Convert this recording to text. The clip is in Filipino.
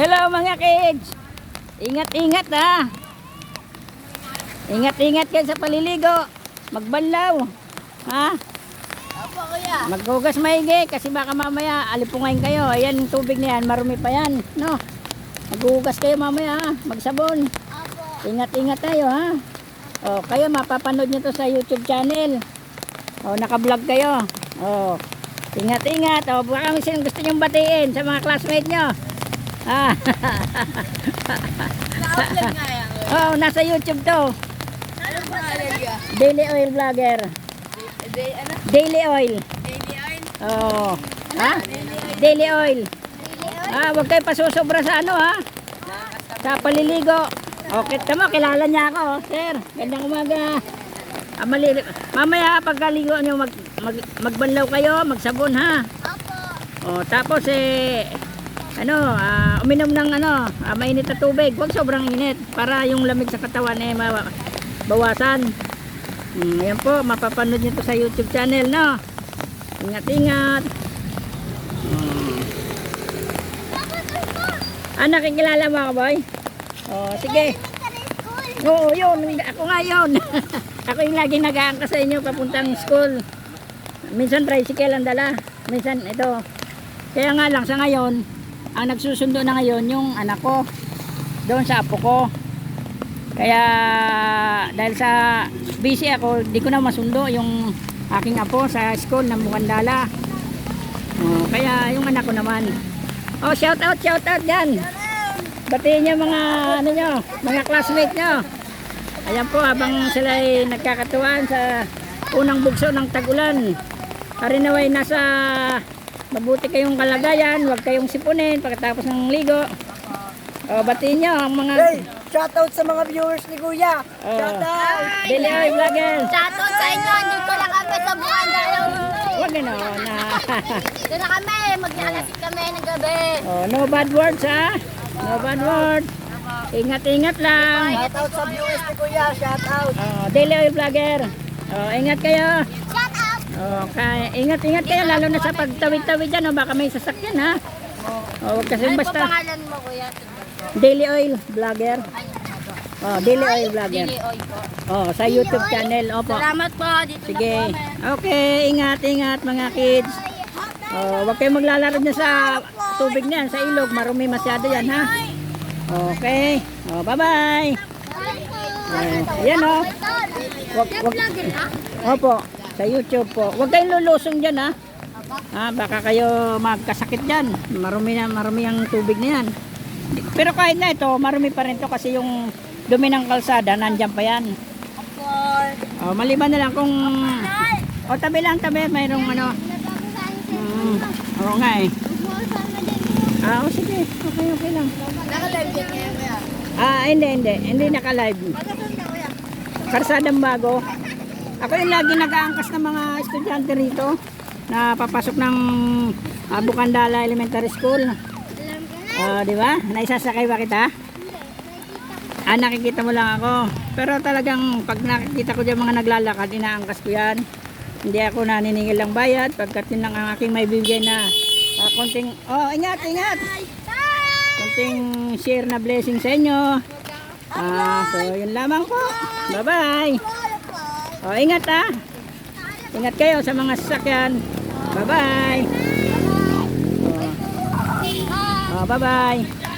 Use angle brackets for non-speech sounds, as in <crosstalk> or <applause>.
Hello mga kids. Ingat-ingat ha. Ingat-ingat kayo sa paliligo. Magbanlaw. Ha? Opo, kuya. Maghugas maigi kasi baka mamaya alipungain kayo. Ayan yung tubig na yan. Marumi pa yan. No? Maghugas kayo mamaya ha. Magsabon. Opo. Ingat-ingat tayo ha. O, kayo mapapanood nyo to sa YouTube channel. O, naka-vlog kayo. O, ingat-ingat. O, baka may sinong gusto nyong batiin sa mga classmate nyo. Ha? Na-upload nga yan. kuya. oh, nasa YouTube to. Pangalan niya? Daily Oil Vlogger. Day, ano? Daily Oil. Daily Iron? Oh. Ha? Daily Oil. Ah, wag kayo pasusobra sa ano ha. Sa paliligo. Okay, tama, kilala niya ako, oh. sir. Gandang umaga. Ah, mali, mamaya pagkaligo niyo mag, mag, magbanlaw kayo, magsabon ha. Opo. Oh, tapos eh ano, ah, uminom ng ano, ah, mainit na tubig. Huwag sobrang init para yung lamig sa katawan eh ma- bawasan. Hmm, ayan po, mapapanood niyo to sa YouTube channel, no? Ingat-ingat. Hmm. Ah, nakikilala mo ako, boy? Oh, sige. Oo, yun. Ako nga yun. <laughs> ako yung laging nag-aangka sa inyo papuntang school. Minsan tricycle ang dala. Minsan ito. Kaya nga lang sa ngayon, ang nagsusundo na ngayon yung anak ko. Doon sa apo ko. Kaya dahil sa busy ako, di ko na masundo yung aking apo sa school ng Bukandala. Oh, kaya yung anak ko naman. Oh, shout out, shout out yan. Batiin niyo mga ano nyo, mga classmate nyo. Ayan po habang sila ay nagkakatuwaan sa unang bugso ng tagulan. Harinaway nasa mabuti kayong kalagayan, huwag kayong sipunin pagkatapos ng ligo. O, batiin nyo ang mga Hey, shoutout sa mga viewers ni Kuya. Oh. Shoutout. Daily Oil Vlogger. Shoutout sa inyo. Dito lang kami sa Bukanda. Huwag gano'n. na. <laughs> Dito na kami. Mag-alasik kami ng gabi. oh, no bad words ha. No bad words. Ingat-ingat lang. Shoutout sa viewers ni Kuya. Shoutout. Oh, Daily Oil Vlogger. Oh, ingat kayo. Oh, kaya, ingat-ingat kayo lalo na sa pagtawid-tawid dyan. Oh, baka may sasakyan ha. Oh, huwag kasi Ano basta pangalan mo, kuya? Daily Oil Vlogger. Oh, Daily Oil Vlogger. Daily Oil po. Oh, sa YouTube channel. Opo. Salamat po. Dito Sige. na po kami. Okay, ingat, ingat mga kids. Oh, wag kayong maglalaro niya sa tubig niyan, sa ilog. Marumi masyado yan, ha? Okay. Oh, bye-bye. Oh, yan oh. Wag, wag. Opo, sa YouTube po. Wag kayong lulusong diyan, ha? Ah, baka kayo magkasakit diyan. Marumi na, marumi ang tubig na yan. Pero kahit na ito, marumi pa rin to kasi yung dumi ng kalsada, nandyan pa yan. Oh, maliban na lang kung O tabi lang tabi, mayroong ano. Mm, oo nga eh. Ah, oh, sige. Okay, okay lang. Naka-live yan kuya. Ah, hindi, hindi. Hindi naka-live. Karsadang bago. Ako yung lagi nag-aangkas ng mga estudyante rito na papasok ng ah, Bukandala Elementary School. Ah, di ba? Naisasakay ba kita? Ah, nakikita mo lang ako. Pero talagang pag nakikita ko dyan mga naglalakad, inaangkas ko yan. Hindi ako naniningil ng bayad pagkat yun lang ang aking may bibigay na ah, konting, oh, ingat, ingat. Konting share na blessing sa inyo. Ah, so yun lamang po. Bye-bye. Oh, ingat ah. Ingat kayo sa mga sasakyan. Bye-bye. Oh, oh bye-bye.